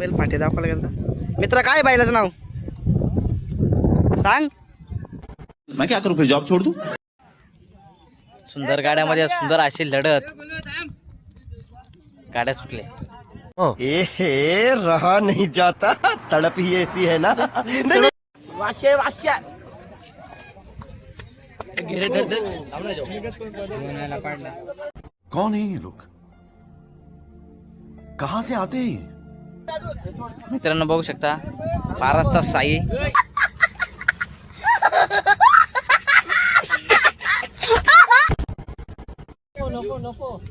बैल फाटे दाखवायला गेलता. मित्र काय बैलाचं नाव? सांग. मैं क्या करूं फिर जॉब छोड़ दूं? सुंदर गाड्यामध्ये सुंदर अशी लढत. गाड्या सुटले ए रहा नहीं जाता. तड़प ही ऐसी है ना. कौन है ये लोग? कहां से आते हैं ये? मित्रांनो बघू शकता बाराचा साई.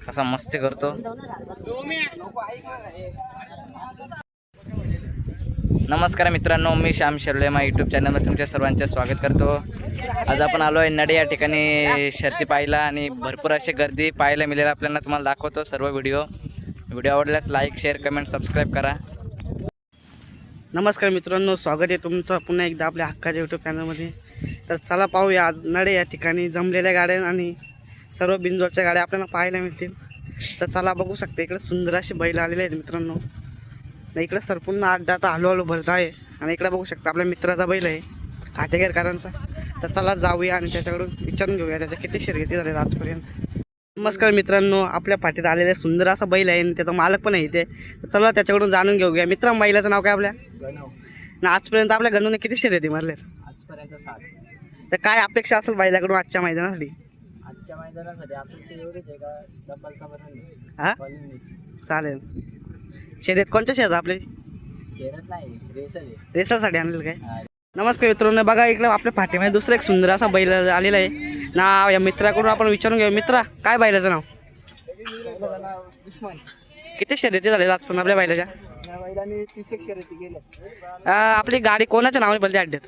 कसा मस्ती करतो. नमस्कार मित्रांनो मी श्याम शर्ले मा यूट्यूब चॅनलवर तुमच्या सर्वांचे स्वागत करतो. आज आपण आलो आहे नडे या ठिकाणी शर्ती पाहायला आणि भरपूर अशी गर्दी पाहायला मिळेल. आपल्याला तुम्हाला दाखवतो सर्व व्हिडिओ व्हिडिओ आवडल्यास लाईक शेअर कमेंट सबस्क्राईब करा. नमस्कार मित्रांनो स्वागत आहे तुमचं पुन्हा एकदा आपल्या हक्काच्या यूट्यूब चॅनलमध्ये तर चला पाहूया आज नडे या ठिकाणी जमलेल्या गाड्या आणि सर्व बिंजोरच्या गाड्या आपल्याला पाहायला मिळतील. तर चला बघू शकते इकडे सुंदर अशी बैल आलेले आहेत मित्रांनो. तर इकडे सरपूर्ण आड्डा आता हळूहळू भरत आहे. आणि इकडे बघू शकता आपल्या मित्राचा बैल आहे काटेकरकरांचा. तर चला जाऊया आणि त्याच्याकडून विचारून घेऊया त्याच्या किती शिरगती झालेत आजपर्यंत. नमस्कार मित्रांनो आपल्या पाठीत आलेले सुंदर असा बैल आहे आणि त्याचा मालक पण आहे इथे. चला त्याच्याकडून जाणून घेऊया. मित्रा बैलाचं नाव काय आपल्या? ना आजपर्यंत आपल्या गणूने किती शर्यती मारलेत आजपर्यंत सात. तर काय अपेक्षा असेल बैलाकडून आजच्या मैदानासाठी? आजच्या मैदानासाठी अपेक्षा एवढीच आहे का डब्बालचा बरं हा? चालेल. शर्यत कोणत्या शर्यत आपले? शेरत नाही रेसासाठी आणलेलं काय? नमस्कार मित्रांनो बघा इकडे आपल्या पाठीमध्ये दुसरा एक सुंदर असा बैल आलेला आहे. नाव या मित्राकडून आपण विचारून घेऊ. मित्रा काय बैलाचं नाव? किती शर्यती झाले आज पण आपल्या बैलाच्या? आ, आपली गाडी कोणाच्या नावाने बोलते अड्ड्यात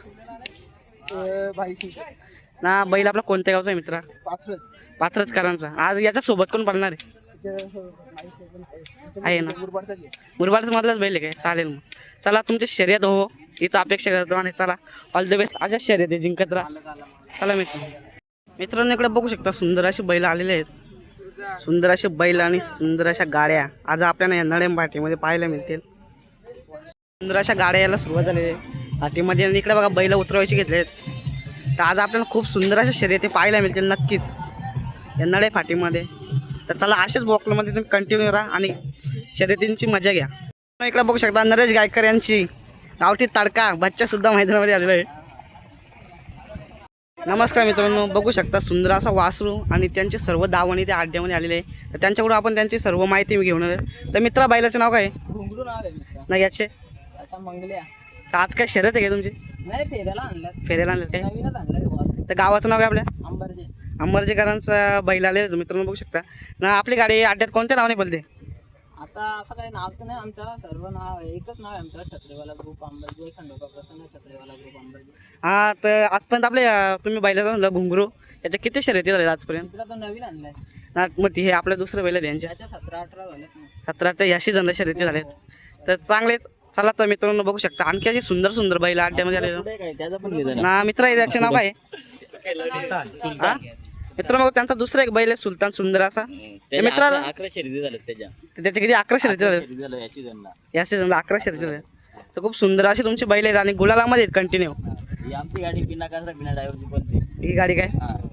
ना बैल आपला कोणत्या गावचा आहे मित्रा? पात्रच पात्रचकरांचा आज याच्या सोबत कोण पडणार आहे? आहे ना. मुरबाडचा मधलाच बैल आहे काय? चालेल मग. चला तुमची शर्यत हो. इथं अपेक्षा करतो आणि चला ऑल द बेस्ट अशा शर्यत जिंकत राहा. चला मित्र. मित्रांनो इकडे बघू शकता सुंदर अशी बैल आलेले आहेत. सुंदर असे बैल आणि सुंदर अशा गाड्या. आज आपल्याला या नडेम पाहायला मिळतील. सुंदर अशा गाड्या यायला सुरुवात झालेली आहे. पार्टीमध्ये आणि इकडे बघा बैल उतरवायचे घेतले आहेत. तर आज आपल्याला खूप सुंदर अशा शर्यती पाहायला मिळतील नक्कीच. या नळे फाटीमध्ये तर चला अशाच बॉकलमध्ये तुम्ही कंटिन्यू राहा आणि शर्यतींची मजा घ्या. इकडे बघू शकता नरेश गायकर यांची गावठी तडका बच्चा सुद्धा मैदानामध्ये आलेला आहे. नमस्कार मित्रांनो बघू शकता सुंदर असा वासरू आणि त्यांचे सर्व दावणी त्या अड्ड्यामध्ये आलेले आहे. तर त्यांच्याकडून आपण त्यांची सर्व माहिती घेऊन आलो तर मित्रा बैलाचं नाव काय? आहे? घुंगरू नाव आहे मित्र. ना याचे? तर आज काय शर्यत आहे का तुमची? नाही फेऱ्याला आणलं काय? आणलं तर गावाचं नाव काय आपल्या? अंबरचे अंबरजेकरांचा बैल आले मित्रांनो बघू शकता. ना आपली गाडी अड्ड्यात कोणत्या नावाने बोलते आता असं काही नाव तर नाही आमचं सर्व नाव आहे. एकच नाव आहे आमचं छत्रीवाला ग्रुप अंबरजे खंडोबा प्रसन्न छत्रीवाला ग्रुप अंबरजे हा तर आजपर्यंत आपले अं, तुम्ही बैलाचं म्हणलं घुंगरू. याच्या किती शर्यती झाल्या आजपर्यंत? तिला तो नवीन आणलाय. ना मग ती हे आपलं दुसरं बैल त्याच्या. सतरा अठरा झालेत ना. सतरा ते याशी जण शर्यती झाल्यात तर चांगलेच चला तर मित्रांनो बघू शकता. आणखी असे सुंदर सुंदर बैल अड्ड्यामध्ये आलेलं. काय? त्याचं पण ना मित्र आहे त्याचे नाव काय? आहे? हा? मित्र मग त्यांचा दुसरा एक बैल आहे सुलतान सुंदर असा. मित्र अकरा शर्यती त्याच्या. त्याचे किती अकरा शर्यती झालं या सीझनला अकरा शर्यती झाल्या तर खूप सुंदर अशी तुमची बैल आहेत आणि गुलालामध्ये आहेत कंटिन्यू ही. आमची गाडी बिना कासरा बिना ड्रायव्हरची पण ही गाडी काय.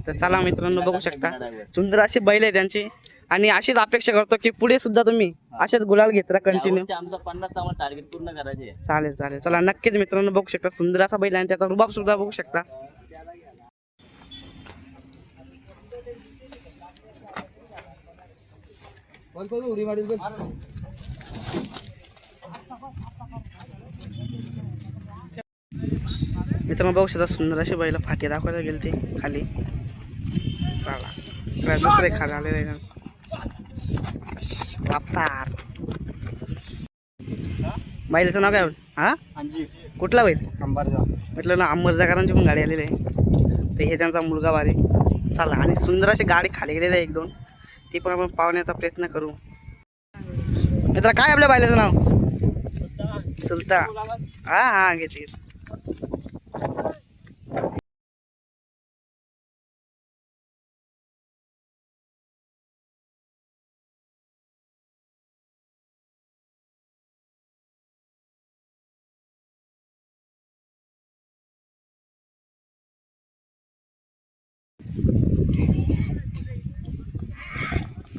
तर चला मित्रांनो बघू शकता. सुंदर अशी बैल आहे त्यांची. आणि अशीच अपेक्षा करतो की पुढे सुद्धा तुम्ही असेच गुलाल घेत राहा कंटिन्यू आमचा पन्नास टार्गेट पूर्ण करायचे. चालेल चालेल. चला नक्कीच मित्रांनो बघू शकता. सुंदर असा बैल आणि त्याचा रुबाब सुद्धा बघू शकता. मित्रांनो बघू शकता सुंदर अशी बैल फाटी दाखवायला गेले ते खाली दुसरे खाली आलेले. रफ्तार बैलाचं नाव काय हा? कुठला बैल? म्हटलं ना अंबरजाकरांची पण गाडी आलेली आहे. तर हे त्यांचा मुलगा बारी चला आणि सुंदर अशी गाडी खाली गेलेली आहे एक दोन. ती पण आपण पाहण्याचा प्रयत्न करू. मित्र काय आपल्या बायलाचं नाव? सुलता. हा हा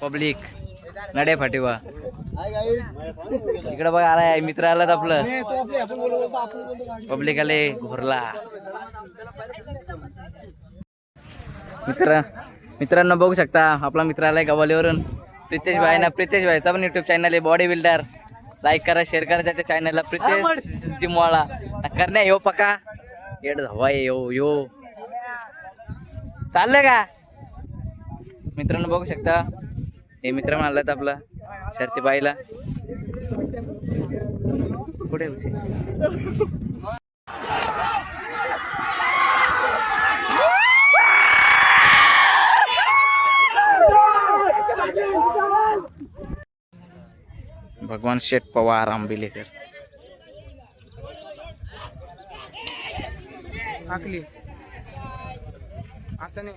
पब्लिक. नडे फाटीवा इकडे बघ आलाय मित्र आलात आपलं. पब्लिक आले घोरला मित्र मित्रांनो बघू शकता आपला मित्र आलाय गवालीवरून. प्रितेश भाई ना प्रितेश भाईचा पण युट्यूब चॅनल आहे बॉडी बिल्डर लाईक करा शेअर करा त्याच्या चॅनलला प्रितेश जिमवाला. करण्या यो पका. येड धावा यो यो. चाललंय का? मित्रांनो बघू शकता हे मित्र मानलात आपला शर्ती बाईला. कुठे उशी? भगवान शेठ पवार आंबिलेकर. टाकली आता नाही.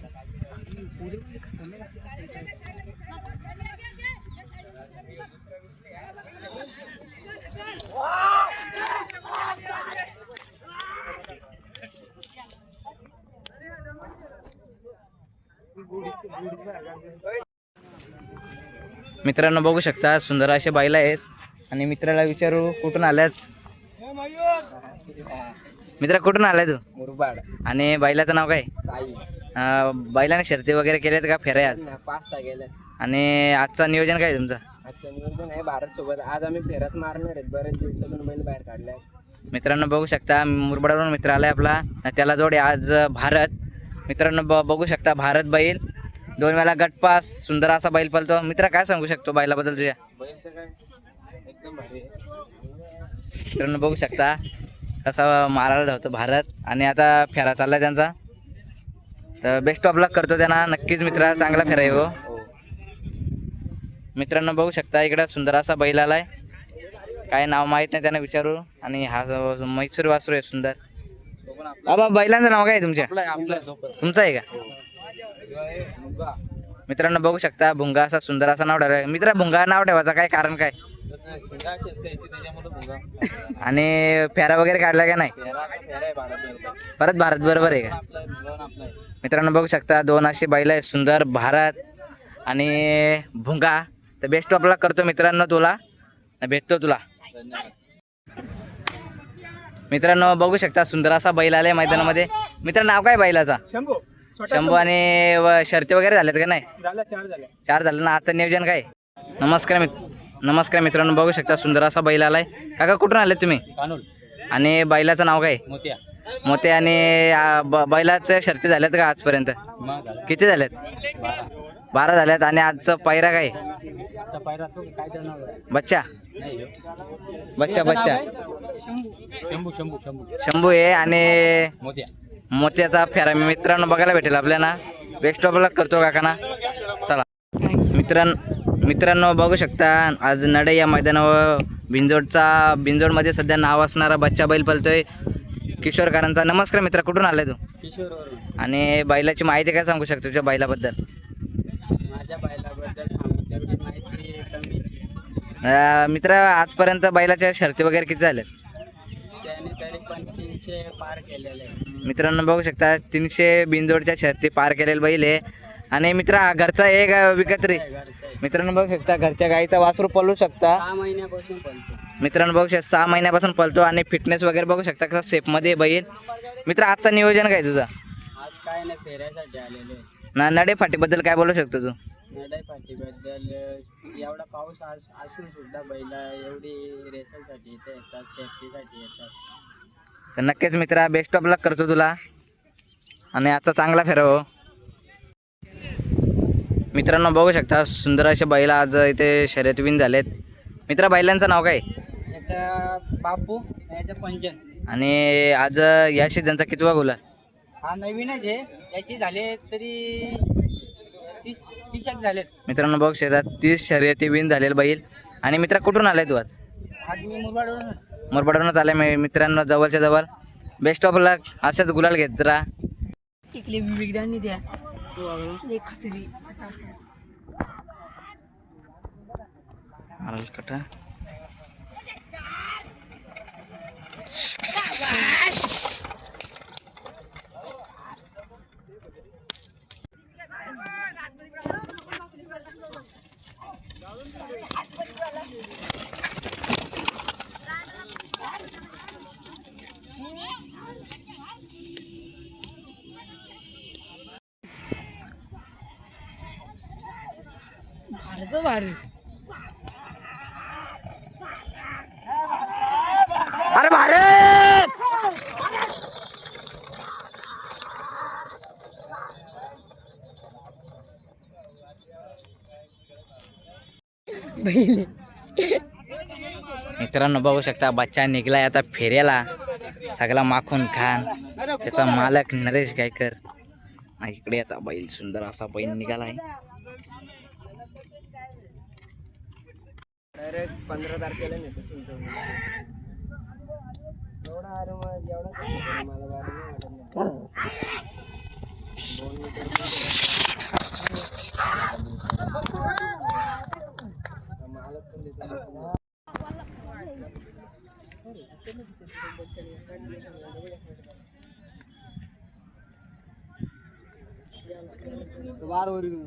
मित्रांनो बघू शकता सुंदर असे बैल आहेत. आणि मित्राला विचारू कुठून आल्यात? मित्र कुठून आलाय तू? मुरबाड. आणि बैलाचं नाव काय? बैलाने शर्ती वगैरे केल्यात का फेऱ्या आज? पाच सहा गेल्या आणि आजचा नियोजन काय आहे तुमचं? आजच्या नियोजन आहे भारत सोबत आज आम्ही फेराच मारणार आहेत. बरेच दिवसातून बैल बाहेर काढलाय मित्रांनो बघू शकता मुरबाडवरून मित्र आलाय आपला. आणि त्याला जोड आज भारत. मित्रांनो ब- बघू शकता भारत बैल. दोन वेळा गटपास सुंदर असा बैल पळतो. मित्र काय सांगू शकतो बैलाबद्दल तुझ्या? बैल तर काय एकदम भारी आहे. मित्रांनो बघू शकता कसा मारायला धावतो भारत. आणि आता फेरा चाललाय त्यांचा. तर बेस्ट ऑफ लक करतो त्यांना. नक्कीच मित्रा चांगला फेरा येऊ हो. मित्रांनो बघू शकता इकडं सुंदर असा बैल आलाय. काय नाव माहीत नाही त्यांना विचारू. आणि हा जो मैसूर वासरू आहे सुंदर. बाबा बैलांचं नाव काय आहे तुमच्या. तुमचं आहे का? मुगा. मित्रांनो बघू शकता भुंगा असा सुंदर असा नाव ठेवलाय. मित्रा भुंगा नाव ठेवायचं काय कारण काय? आणि फेरा वगैरे काढला का नाही? परत भारत बरोबर आहे का? आपला आहे, आपला आहे. मित्रांनो बघू शकता दोन अशी बैल आहेत सुंदर भारत आणि भुंगा. तर बेस्ट ऑफला करतो मित्रांनो तुला. भेटतो तुला. मित्रांनो बघू शकता सुंदर असा बैल आलाय मैदानामध्ये. मित्र नाव काय बैलाचा? शंभू. शंभू आणि शर्ती वगैरे झाल्यात का नाही? झाला चार झाले. चार झालं ना आजचं नियोजन काय? नमस्कार मित्र नमस्कार मित्रांनो बघू शकता सुंदर असा बैल आलाय. काका कुठून आले तुम्ही? आणि बैलाचं नाव काय? मोत्या. मोते आणि बैलाचे ब- बैलाच्या शर्ती झाल्यात का आजपर्यंत? किती झाल्यात बारा झाल्यात आणि आजचा पायरा काय? बच्चा? बच्चा बच्चा. शंभू आहे आणि मोत्याचा फेरा. मित्रांनो बघायला भेटेल आपल्याला. बेस्ट ऑफ लक करतो काकाना. चला. मित्रां मित्रांनो बघू शकता आज नडे या मैदानावर बिंजोडचा बिंजोडमध्ये सध्या नाव असणारा बच्चा बैल पलतोय किशोरकरांचा. नमस्कार मित्र कुठून आलाय तू? किशोरवरून. आणि बैलाची माहिती काय सांगू शकतो तुझ्या बैलाबद्दल? माझ्या बैलाबद्दल सांगू तेवढी माहिती कमी अं, मित्र आजपर्यंत बैलाच्या शर्ती वगैरे किती झाल्यात? त्याने तरी पार केलेले आहे मित्रांनो बघू शकता तीनशे बिंजोडच्या शर्ती पार केलेले बैल आहे. आणि मित्र हा घरचा एक विकत्री घरचं आहे. मित्रांनो बघू शकता घरच्या गाईचा वासरू पळू शकता. सहा महिन्यापासून पळतो मित्रांनो बघू शकता सहा महिन्यापासून पळतो आणि फिटनेस वगैरे बघू शकता कसा सेफमध्ये बैल मित्र आजचा नियोजन काय तुझा? आज काय नाही फेऱ्यासाठी आलेलो आहे. ना नडे फाटीबद्दल काय बोलू शकतो तू? नडाई पाठीबद्दल एवढा पाऊस आज असून सुद्धा बैला एवढी रेसलसाठी इथे येतात शेतीसाठी येतात. तर नक्कीच मित्रा बेस्ट ऑफ लक करतो तुला. आणि आजचा चांगला फेराव मित्रांनो बघू शकता सुंदर असे बैल आज इथे शर्यत विन झालेत. मित्रा बैलांचं नाव काय? याचा बापू याचा पंजन. आणि आज या सीझनचा कितवा गोला हा नवीनच आहे. याची झाले तरी तीस तीस एक झालेत. मित्रांनो बघू शकता तीस शर्यती विन झालेले बैल. आणि मित्रा कुठून आलाय तू आज? आज मी मुरबाडवरूनच. मोरपडूनच आलाय मी. मित्रांनो जवळच्या जवळ. बेस्ट ऑफ लक असेच गुलाल घेत राहा. टिकले विविधांनी द्या. कटा अरे भारत मित्रांनो बघू शकता बच्चा निघलाय आता फेऱ्याला. सगळा माखून खान. त्याचा मालक नरेश गायकर. इकडे आता बैल सुंदर असा बैल निघालाय. डायरेक्ट पंधरा तारखेला नेतो चिंचवडला एवढा अरे मग एवढा खर्च मला बारा नाही वाटत नाही. दोन मीटर मालक पण देतो वार वरून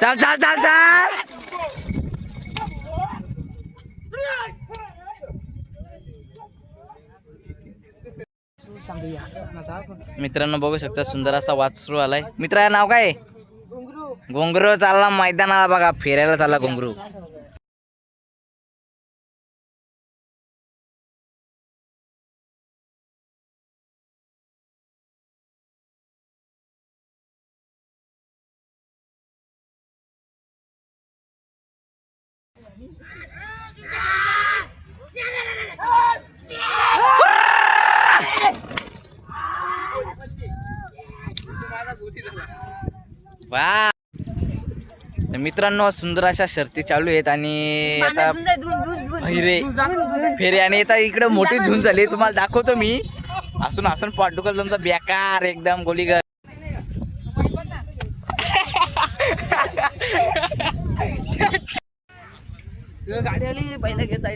चल चल चल चल. मित्रांनो बघू शकता सुंदर असा वाचरू आलाय. मित्रा नाव काय? आहे? घुंगरो चालला मैदानाला बघा फिरायला चालला घुंगरू. वा. तर मित्रांनो सुंदर अशा शर्ती चालू आहेत आणि आता फेरे फेरे आणि आता इकडे मोठी झुंज झाली. तुम्हाला दाखवतो मी. असून असून पाठुकल तुमचा बेकार एकदम गोलीगर गाडी आली बैल घेत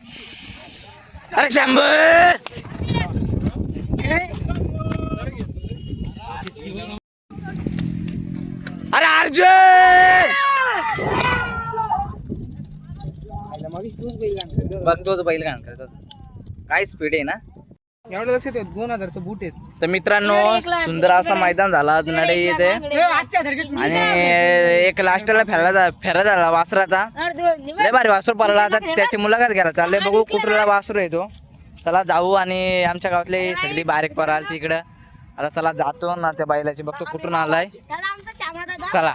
अरे शंभर अरे अर्जुन! बघतो बैल घाण करतो. काय स्पीड आहे ना? एवढं लक्षात येत दोन हजारचं बूट आहेत. तर मित्रांनो सुंदर असा मैदान झाला आज नडे इथे. आणि एक लास्टला फेरा झा- फेरा झाला वासराचा. लय भारी वासरू पडला आता. त्याची मुलाखत घ्यायला चाललंय. बघू कुठला वासरू येतो चला जाऊ आणि आमच्या गावातले सगळी बारीक पराल तिकडं आता चला जातो ना त्या बैलाची बघतो कुठून आलाय. चला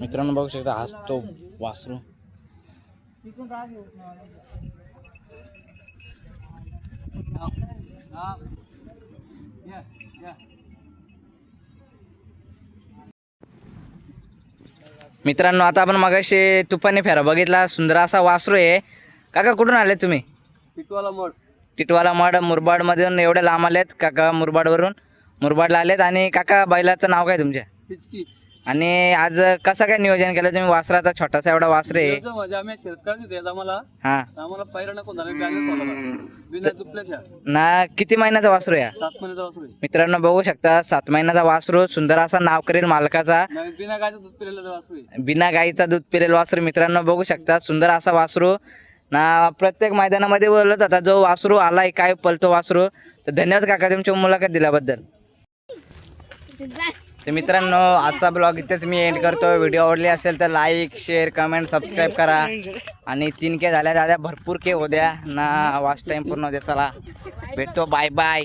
मित्रांनो बघू शकता आज तो वासरू. मित्रांनो आता आपण मगाशी तुफानी फेरा बघितला. सुंदर असा वासरू आहे. काका कुठून आले तुम्ही? टिटवाला मड मुरबाड मधून एवढे लांब आलेत. काका मुरबाडवरून मुरबाडला आलेत. आणि काका बैलाचं नाव काय तुमच्या? आणि आज कसं काय नियोजन केलं? तुम्ही वासराचा छोटासा एवढा वासर. आहे म्हणजे हा. ना किती महिन्याचा वासरू या. मित्रांनो बघू शकता सात महिन्याचा वासरू सुंदर असा नाव करेल मालकाचा. बिना गायचं दूध पिलेलं वासरू आहे. बिना गाईचा दूध पिरेल वासरू मित्रांनो बघू शकता सुंदर असा वासरू. ना प्रत्येक मैदानामध्ये बोलत होता जो वासरू आलाय काय पलतो वासरू. तर धन्यवाद काका तुमची मुलाखत दिल्याबद्दल. तर मित्रांनो आजचा ब्लॉग इथेच मी एंड करतो. व्हिडिओ आवडली असेल तर लाईक शेअर कमेंट सबस्क्राईब करा. आणि तीन के झाल्या दादा भरपूर के हो द्या. ना वाच टाइम पूर्ण होऊ द्या. चला भेटतो. Bye bye